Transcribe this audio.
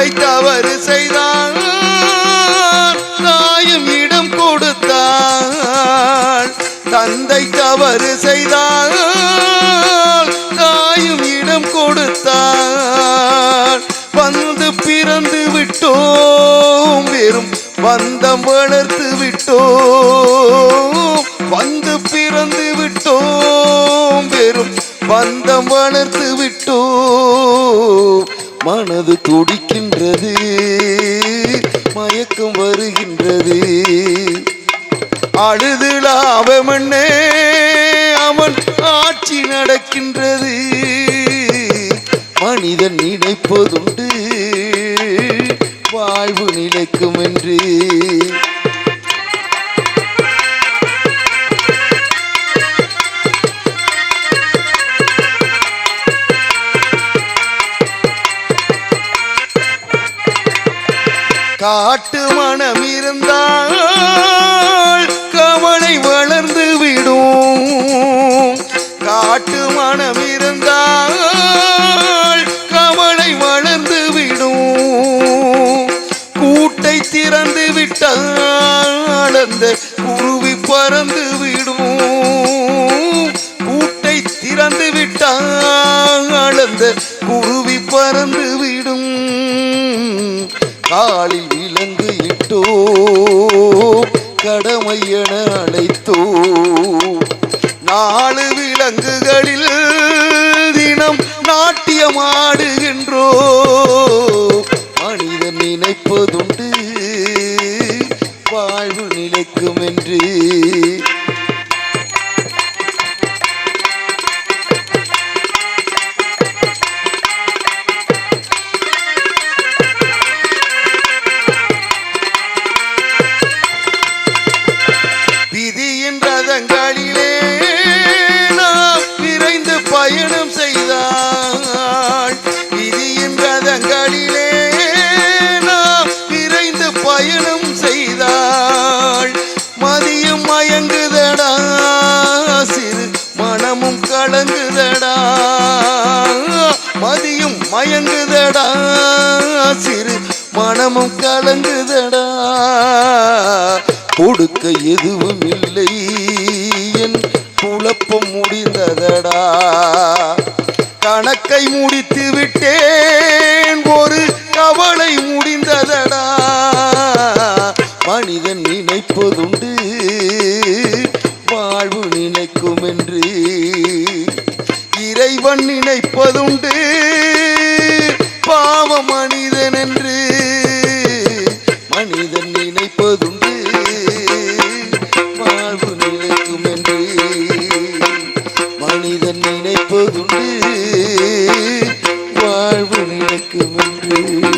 தந்தை தவறு செய்தான். தாயும் இடம் கொடுத்தாள் தந்தை தவறு செய்தால் தாயும் இடம் கொடுத்தாள் வந்து பிறந்து விட்டோம். வெறும் வந்தம் வளர்த்து விட்டோம். வந்து பிறந்து விட்டோம். வெறும் பந்தம் வளர்த்து விட்டோம். மனது துடிக்கின்றது மயக்கம் வருகின்றது. அழுது லாபமண்ணே அவன் ஆட்சி நடக்கின்றது. மனிதன் நினைப்பதுண்டு வாழ்வு நிலைக்கும் என்று காட்டு மனம் இருந்தால் கவலை வளர்ந்து விடும். காட்டு மனம் இருந்தால் கவலை வளர்ந்து விடும். கூட்டை திறந்து விட்டால் அந்த காலில் விலங்கு இட்டோ கடமை என அழைத்தோ நாலு விலங்குகளில் தினம் நாட்டியமாடுகின்றோ மனிதன் நினைப்பதுண்டு வாழ்வு நிலைக்கும் என்று விதியின் நாம் விரைந்து பயணம் செய்தாள் விதியின் ரதங்களிலே நாம் விரைந்து பயணம் செய்தாள் மதியம் மயங்குதடா சிறு மனமும் கலங்குதடா மதியும் மயங்குதடா சிறு மனமும் கலங்குதடா கொடுக்க எதுவும் இல்லை. கணக்கை முடித்து விட்டேன். ஒரு கவலை முடிந்ததடா. மனிதன் நினைப்பதுண்டு வாழ்வு நினைக்கும் என்று இறைவன் நினைப்பதுண்டு பாவ மனிதன் என்று மனிதன் நினைப்பதுண்டு வாழ்வு நினைக்கும் என்று